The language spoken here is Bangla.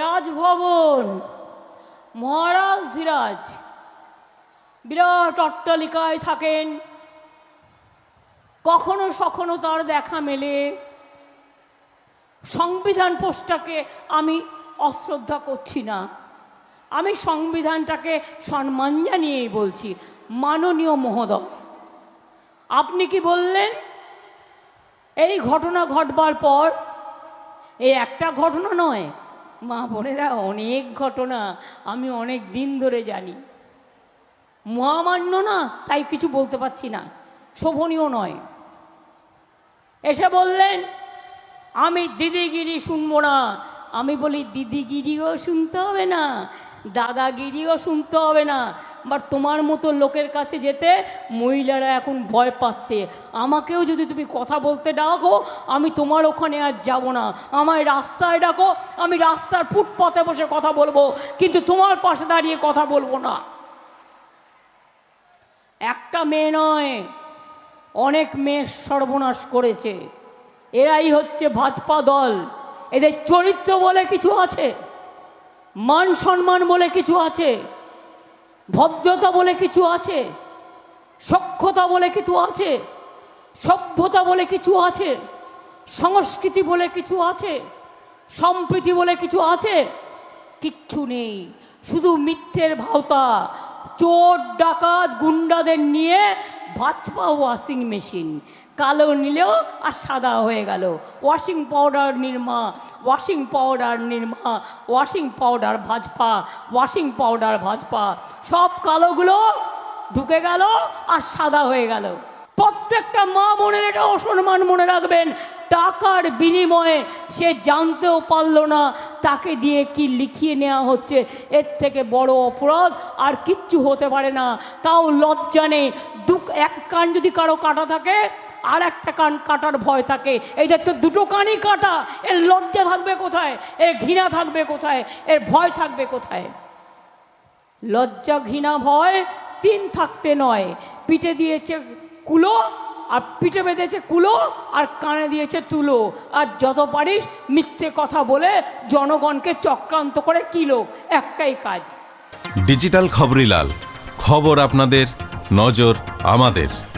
রাজভবন। মহারাজ ধীরাজ বিরাট অট্টালিকায় থাকেন। কখনো সখনো তার দেখা মেলে। সংবিধান পোস্টটাকে আমি অশ্রদ্ধা করছি না। আমি সংবিধানটাকে সম্মান জানিয়েই বলছি। মাননীয় মহোদয়, আপনি কি বললেন? এই ঘটনা ঘটবার পর, এই একটা ঘটনা নয় মা বোনেরা, অনেক ঘটনা আমি অনেক দিন ধরে জানি। মহামান্য না, তাই কিছু বলতে পারছি না। শোভনীয় নয়। এসে বললেন, আমি দিদিগিরি শুনব না। আমি বলি, দিদিগিরিও শুনতে হবে না, দাদাগিরিও শুনতে হবে না। বাট তোমার মতো লোকের কাছে যেতে মহিলারা এখন ভয় পাচ্ছে। আমাকেও যদি তুমি কথা বলতে ডাকো, আমি তোমার ওখানে আর যাব না। আমায় রাস্তায় ডাকো, আমি রাস্তার ফুটপথে বসে কথা বলব, কিন্তু তোমার পাশে দাঁড়িয়ে কথা বলব না। একটা মেয়ে নয়, অনেক মেয়ে সর্বনাশ করেছে। এরাই হচ্ছে ভাজপা দল। এদের চরিত্র বলে কিছু আছে, মান সম্মান বলে কিছু আছে। ভদ্রতা বলে কিছু আছে? সক্ষতা বলে কিছু আছে? সভ্যতা বলে কিছু আছে? সংস্কৃতি বলে কিছু আছে? সম্প্রীতি বলে কিছু আছে? কিচ্ছু নেই। শুধু মিথ্যের ভাওতা, চোর, ডাকাত, গুন্ডাদের নিয়ে ভাজপা ওয়াশিং মেশিন কালো নিলেও আর সাদা হয়ে গেল। Washing powder Nirma washing powder Nirma washing powder Bhajpa washing powder Bhajpa. সব কালোগুলো ঢুকে গেল আর সাদা হয়ে গেল। প্রত্যেকটা মা বোনের এটা অসম্মান মনে রাখবেন। টাকার বিনিময়ে সে জানতেও পারল না তাকে দিয়ে কি লিখিয়ে নেওয়া হচ্ছে? এর থেকে বড় অপরাধ আর কিচ্ছু হতে পারে না। তাও লজ্জা নেই। দু, এক কান যদি কারও কাটা থাকে, আর একটা কান কাটার ভয় থাকে। এইদের তো দুটো কানই কাটা। এর লজ্জা থাকবে কোথায়? এর ঘৃণা থাকবে কোথায়? এর ভয় থাকবে কোথায়? লজ্জা, ঘৃণা, ভয় তিন থাকতে নয়। পিঠে দিয়েছে কুলো আর পিঠে বেঁধেছে কুলো আর কানে দিয়েছে তুলো। আর যত পারিস মিথ্যে কথা বলে জনগণকে চক্রান্ত করে কিলো একটাই কাজ। ডিজিটাল খবরিলাল খবর আপনাদের, নজর আমাদের।